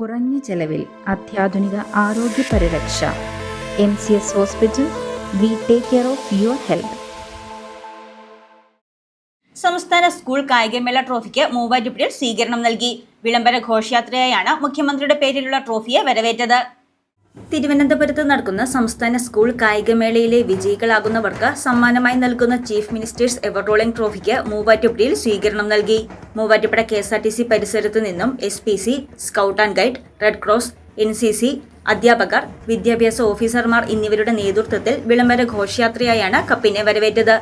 കുറഞ്ഞ ചെലവിൽ അത്യാധുനിക ആരോഗ്യ പരിരക്ഷ. M C S hospital we take care of your health. സംസ്ഥാന സ്കൂൾ കായികമേള ട്രോഫിക്ക് മൂവാറ്റുപുഴയിൽ സ്വീകരണം നൽകി. വിളംബര ഘോഷയാത്രയായാണ് മുഖ്യമന്ത്രിയുടെ പേരിലുള്ള ട്രോഫിയെ വരവേറ്റത്. തിരുവനന്തപുരത്ത് നടക്കുന്ന സംസ്ഥാന സ്കൂൾ കായികമേളയിലെ വിജയികളാകുന്നവർക്ക് സമ്മാനമായി നൽകുന്ന ചീഫ് മിനിസ്റ്റേഴ്സ് എവർറോളിംഗ് ട്രോഫിക്ക് മൂവാറ്റുപുഴയിൽ സ്വീകരണം നൽകി. Muvattupuzha K S R T C പരിസരത്ത് നിന്നും S P C scout and guide red cross N C C അധ്യാപകർ വിദ്യാഭ്യാസ ഓഫീസർമാർ എന്നിവരുടെ നേതൃത്വത്തിൽ വിളംബര ഘോഷയാത്രയായാണ് കപ്പിനെ വരവേറ്റത്.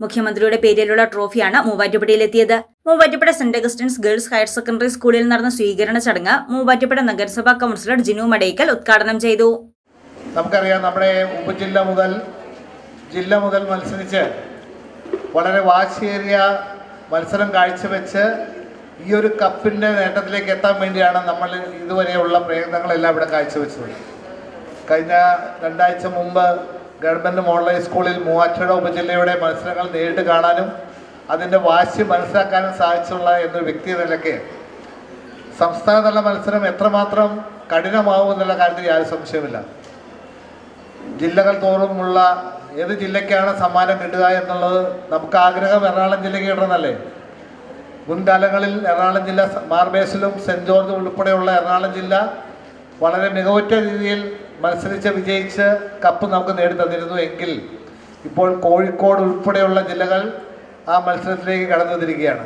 മുഖ്യമന്ത്രിയുടെ പേരിലുള്ള ട്രോഫിയാണ് മൂവാറ്റുപുഴയിലെത്തിയത്. Muvattupuzha Saint Augustine's girls higher secondary സ്കൂളിൽ നടന്ന സ്വീകരണ ചടങ്ങ് മൂവാറ്റുപുഴ നഗരസഭാ കൗൺസിലർ ജിനു മടയ്ക്കൽ ഉദ്ഘാടനം ചെയ്തു. നമുക്കറിയാം നമ്മുടെ ഉപജില്ല മുതൽ ജില്ല മുതൽ മത്സരിച്ച് വളരെ വാശിയേറിയ മത്സരം കാഴ്ചവെച്ച് ഈ ഒരു കപ്പിന്റെ നേട്ടത്തിലേക്ക് എത്താൻ വേണ്ടിയാണ് നമ്മൾ ഇതുവരെയുള്ള പ്രയത്നങ്ങളെല്ലാം ഇവിടെ കാഴ്ചവെച്ചത്. കഴിഞ്ഞ രണ്ടാഴ്ച മുമ്പ് ഗവൺമെന്റ് മോഡൽ സ്കൂളിൽ മൂവാറ്റുപുഴ ഉപജില്ലയുടെ മത്സരങ്ങൾ നേരിട്ട് കാണാനും അതിന്റെ വാശി മനസ്സിലാക്കാനും സാധിച്ചുള്ള എന്നൊരു വ്യക്തി നിലയ്ക്ക് സംസ്ഥാനതല മത്സരം എത്രമാത്രം കഠിനമാവും എന്നുള്ള കാര്യത്തിൽ യാതൊരു സംശയമില്ല ജില്ലകൾ തോറുമുള്ള ഏത് ജില്ലയ്ക്കാണ് സമ്മാനം കിട്ടുക എന്നുള്ളത് നമുക്ക് ആഗ്രഹം എറണാകുളം ജില്ലയ്ക്ക് കിട്ടണമെന്നല്ലേ മുൻകാലങ്ങളിൽ എറണാകുളം ജില്ല മാർബേസിലും സെന്റ് ജോർജ് ഉൾപ്പെടെയുള്ള എറണാകുളം ജില്ല വളരെ മികവുറ്റ രീതിയിൽ മത്സരിച്ച് വിജയിച്ച് കപ്പ് നമുക്ക് നേടിത്തന്നിരുന്നു എങ്കിൽ ഇപ്പോൾ കോഴിക്കോട് ഉൾപ്പെടെയുള്ള ജില്ലകൾ ആ മത്സരത്തിലേക്ക് കടന്നു വന്നിരിക്കുകയാണ്.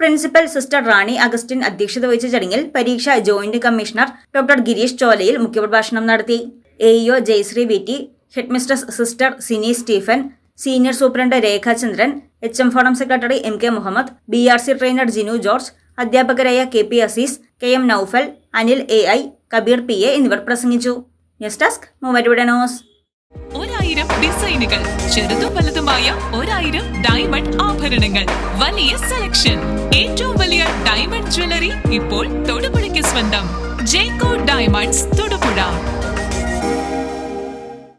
പ്രിൻസിപ്പൽ സിസ്റ്റർ റാണി അഗസ്റ്റിൻ അധ്യക്ഷത വഹിച്ച ചടങ്ങിൽ പരീക്ഷ joint commissioner doctor Girish Cholayil മുഖ്യപ്രഭാഷണം നടത്തി. A EO Jayasree V T headmistress sister Sini Stephen senior superintendent Rekhachandran H M forum secretary M K Muhammad B R C trainer Jinu George അധ്യാപകരായ K P Azeez K M Noufal Anil A I Kabeer P A എന്നിവർ പ്രസംഗിച്ചു. News desk മൂവരുടെ news ഒരായിരം ഡിസൈനുകൾ ചെറുതും വലുതുമായ ഒരായിരം diamond ആഭരണങ്ങൾ. വലിയ സെലക്ഷൻ ഏറ്റവും വലിയ ഡയമണ്ട് ജ്വല്ലറി ഇപ്പോൾ തൊടുപുഴയ്ക്ക് സ്വന്തം. ജേക്കോ ഡയമണ്ട്സ് തൊടുപുഴ.